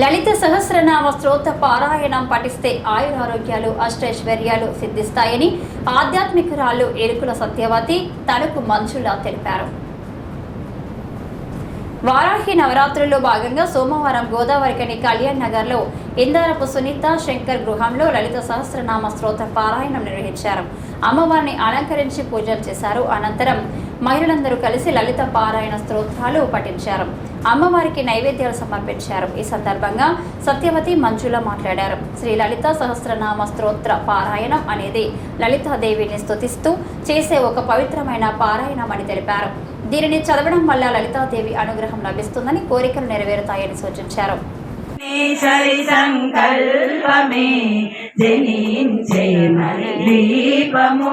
లలిత సహస్రనామ స్తోత్ర పారాయణం పఠిస్తే ఆయురారోగ్యాలు అష్టైశ్వర్యాలు సిద్ధిస్తాయని ఆధ్యాత్మికురాలు ఎరుకుల సత్యవతి తణుకు మంజుల తెలిపారు. వారాహి నవరాత్రుల్లో భాగంగా సోమవారం గోదావరికని కళ్యాణ్ నగర్లో ఇందారపు సునీత శంకర్ గృహంలో లలిత సహస్రనామ స్తోత్ర పారాయణం నిర్వహించారు. అమ్మవారిని అలంకరించి పూజలు చేశారు. అనంతరం మహిళలందరూ కలిసి లలిత పారాయణ స్తోత్రాలు పఠించారు. అమ్మవారికి నైవేద్యాలు సమర్పించారు. ఈ సందర్భంగా సత్యవతి మంజుల మాట్లాడారు. శ్రీ లలిత సహస్రనామ స్తోత్ర పారాయణం అనేది లలితాదేవిని స్తుతిస్తూ చేసే ఒక పవిత్రమైన పారాయణం అని తెలిపారు. దీనిని చదవడం వల్ల లలితాదేవి అనుగ్రహం లభిస్తుందని కోరికలు నెరవేరుతాయని సూచించారు. ఈశ్వరి సంకల్పమే జనించే మరి దీపము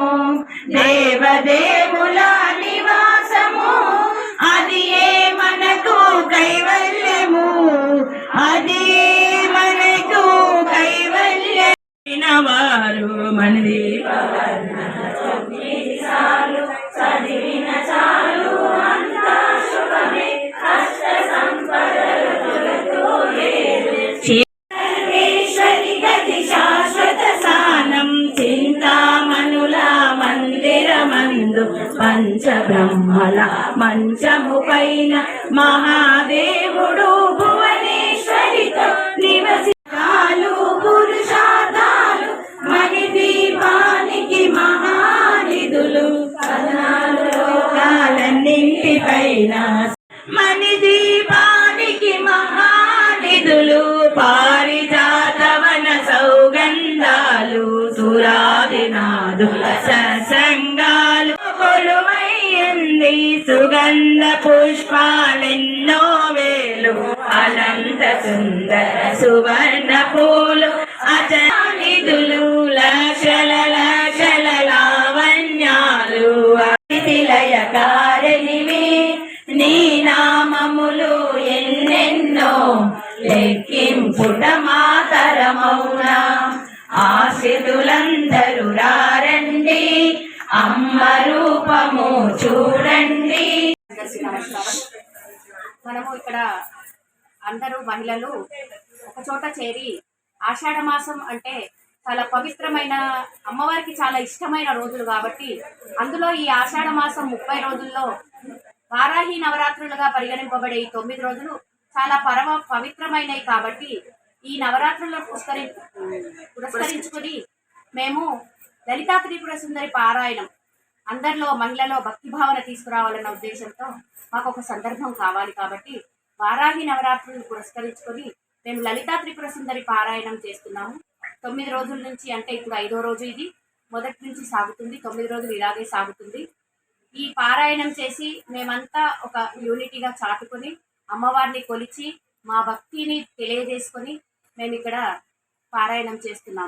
సానం చింతామణుల మందిరమందు పంచబ్రహ్మల మంచము పైన మహాదేవుడు లోకాలన్నింటిపైన మణి దీపానికి మహానిధులు పారిజాతవన సౌగంధాలు సురాదినాదుల సంగాలు కొలువయ్యింది సుగంధ పుష్పాలెన్నో వేలు అనంత సుందర సువర్ణ పూలు అచనిధులు బ్రహ్మరూపము చూడండి. నమస్కారం మనము ఇక్కడ అందరూ మహిళలు ఒక చోట చేరి ఆషాఢ మాసం అంటే చాలా పవిత్రమైన అమ్మవారికి చాలా ఇష్టమైన రోజులు కాబట్టి అందులో ఈ ఆషాఢ మాసం ముప్పై రోజుల్లో వారాహి నవరాత్రులుగా పరిగణింపబడే ఈ తొమ్మిది రోజులు చాలా పరమ పవిత్రమైనవి కాబట్టి ఈ నవరాత్రులను పురస్కరి పురస్కరించుకుని మేము లలితా త్రిపుర సుందరి పారాయణం అందరిలో మహిళలో భక్తి భావన తీసుకురావాలన్న ఉద్దేశంతో మాకు ఒక సందర్భం కావాలి కాబట్టి వారాహి నవరాత్రులను పురస్కరించుకొని మేము లలితా త్రిపుర సుందరి పారాయణం చేస్తున్నాము. తొమ్మిది రోజుల నుంచి అంటే ఇప్పుడు ఐదో రోజు ఇది. మొదటి నుంచి సాగుతుంది. తొమ్మిది రోజులు ఇలాగే సాగుతుంది. ఈ పారాయణం చేసి మేమంతా ఒక యూనిటీగా చాటుకొని అమ్మవారిని కొలిచి మా భక్తిని తెలియజేసుకొని మేము ఇక్కడ పారాయణం చేస్తున్నాము.